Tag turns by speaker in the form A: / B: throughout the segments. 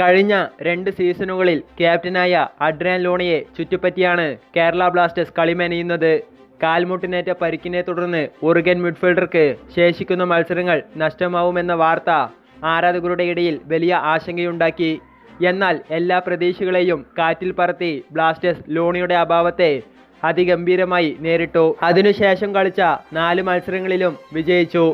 A: കഴിഞ്ഞ രണ്ട് സീസണുകളിൽ ക്യാപ്റ്റനായ അഡ്രിയാൻ ലോണിയെ ചുറ്റിപ്പറ്റിയാണ് കേരള ബ്ലാസ്റ്റേഴ്സ് കളിമെനയുന്നത്. കാൽമുട്ടിനേറ്റ പരിക്കിനെ തുടർന്ന് ഉറുഗൻ മിഡ്ഫീൽഡർക്ക് ശേഷിക്കുന്ന മത്സരങ്ങൾ നഷ്ടമാവുമെന്ന വാർത്ത ആരാധകരുടെ ഇടയിൽ വലിയ ആശങ്കയുണ്ടാക്കി. എന്നാൽ എല്ലാ പ്രതീക്ഷകളെയും കാറ്റിൽ പറത്തി ബ്ലാസ്റ്റേഴ്സ് ലോണിയുടെ അഭാവത്തെ അതിഗംഭീരമായി നേരിട്ടു. അതിനുശേഷം കളിച്ച നാല് മത്സരങ്ങളിലും വിജയിച്ചു.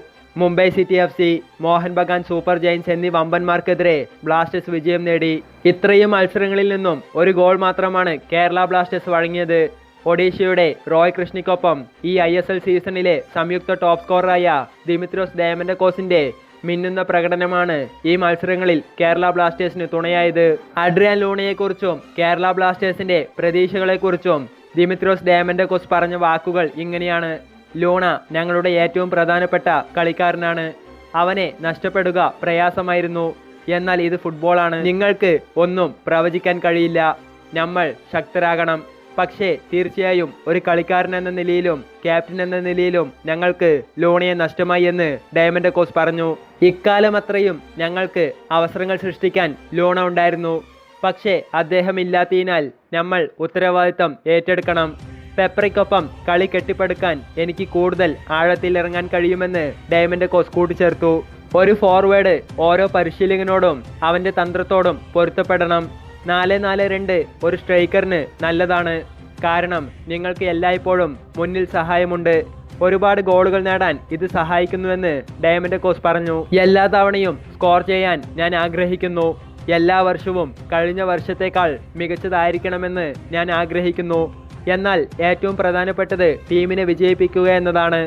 A: Mumbai city F C Mohun Bagan super giants എന്നീ വമ്പന്മാർക്കെതിരെ ബ്ലാസ്റ്റേഴ്സ് വിജയം നേടി. ഇത്രയും മത്സരങ്ങളിൽ നിന്നും ഒരു ഗോൾ മാത്രമാണ് കേരള ബ്ലാസ്റ്റേഴ്സ് വഴങ്ങിയത്. ഒഡീഷയുടെ റോയ് കൃഷ്ണിക്കൊപ്പം ഈ ഐ എസ് എൽ സീസണിലെ സംയുക്ത ടോപ്പ് സ്കോററായ ദിമിത്രോസ് ഡയമൻഡക്കോസിന്റെ മിന്നുന്ന പ്രകടനമാണ് ഈ മത്സരങ്ങളിൽ കേരള ബ്ലാസ്റ്റേഴ്സിന് തുണയായത്. അഡ്രിയാൻ ലൂണയെക്കുറിച്ചും കേരള ബ്ലാസ്റ്റേഴ്സിന്റെ പ്രതീക്ഷകളെക്കുറിച്ചും ദിമിത്രോസ് ഡയമൻഡക്കോസ് പറഞ്ഞ വാക്കുകൾ ഇങ്ങനെയാണ്. ലൂണ ഞങ്ങളുടെ ഏറ്റവും പ്രധാനപ്പെട്ട കളിക്കാരനാണ്. അവനെ നഷ്ടപ്പെടുക പ്രയാസമായിരുന്നു. എന്നാൽ ഇത് ഫുട്ബോളാണ് നിങ്ങൾക്ക് ഒന്നും പ്രവചിക്കാൻ കഴിയില്ല. നമ്മൾ ശക്തരാകണം. പക്ഷേ തീർച്ചയായും ഒരു കളിക്കാരൻ എന്ന നിലയിലും ക്യാപ്റ്റൻ എന്ന നിലയിലും ഞങ്ങൾക്ക് ലോണിയെ നഷ്ടമായി എന്ന് ഡയമണ്ട് കോസ് പറഞ്ഞു. ഇക്കാലം അത്രയും ഞങ്ങൾക്ക് അവസരങ്ങൾ സൃഷ്ടിക്കാൻ ലോണ ഉണ്ടായിരുന്നു. പക്ഷേ അദ്ദേഹം ഇല്ലാത്തതിനാൽ നമ്മൾ ഉത്തരവാദിത്തം ഏറ്റെടുക്കണം. പെപ്രയ്ക്കൊപ്പം കളി കെട്ടിപ്പടുക്കാൻ എനിക്ക് കൂടുതൽ ആഴത്തിലിറങ്ങാൻ കഴിയുമെന്ന് ഡയമണ്ട് കോസ് കൂട്ടിച്ചേർത്തു. ഒരു ഫോർവേഡ് ഓരോ പരിശീലകനോടും അവന്റെ തന്ത്രത്തോടും പൊരുത്തപ്പെടണം. നാല് നാല് രണ്ട് ഒരു സ്ട്രൈക്കറിന് നല്ലതാണ്. കാരണം നിങ്ങൾക്ക് എല്ലായ്പ്പോഴും മുന്നിൽ സഹായമുണ്ട്. ഒരുപാട് ഗോളുകൾ നേടാൻ ഇത് സഹായിക്കുന്നുവെന്ന് ഡയമണ്ട് കോസ് പറഞ്ഞു. എല്ലാ തവണയും സ്കോർ ചെയ്യാൻ ഞാൻ ആഗ്രഹിക്കുന്നു. എല്ലാ വർഷവും കഴിഞ്ഞ വർഷത്തേക്കാൾ മികച്ചതായിരിക്കണമെന്ന് ഞാൻ ആഗ്രഹിക്കുന്നു. എന്നാൽ ഏറ്റവും പ്രധാനപ്പെട്ടത് ടീമിനെ വിജയിപ്പിക്കുക എന്നതാണ്.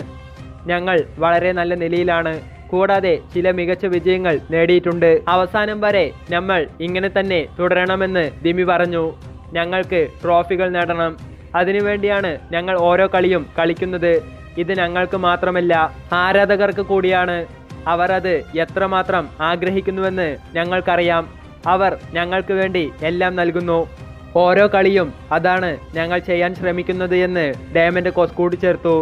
A: ഞങ്ങൾ വളരെ നല്ല നിലയിലാണ്. കൂടാതെ ചില മികച്ച വിജയങ്ങൾ നേടിയിട്ടുണ്ട്. അവസാനം വരെ നമ്മൾ ഇങ്ങനെ തന്നെ തുടരണമെന്ന് ദിമി പറഞ്ഞു. ഞങ്ങൾക്ക് ട്രോഫികൾ നേടണം. അതിനുവേണ്ടിയാണ് ഞങ്ങൾ ഓരോ കളിയും കളിക്കുന്നത്. ഇത് ഞങ്ങൾക്ക് മാത്രമല്ല ആരാധകർക്ക് കൂടിയാണ്. അവർ അത് എത്രമാത്രം ആഗ്രഹിക്കുന്നുവെന്ന് ഞങ്ങൾക്കറിയാം. അവർ ഞങ്ങൾക്ക് വേണ്ടി എല്ലാം നൽകുന്നു. ഓരോ കളിയും അതാണ് ഞങ്ങൾ ചെയ്യാൻ ശ്രമിക്കുന്നത് എന്ന് ഡയമണ്ട് കോസ് കൂട്ടിച്ചേർത്തു.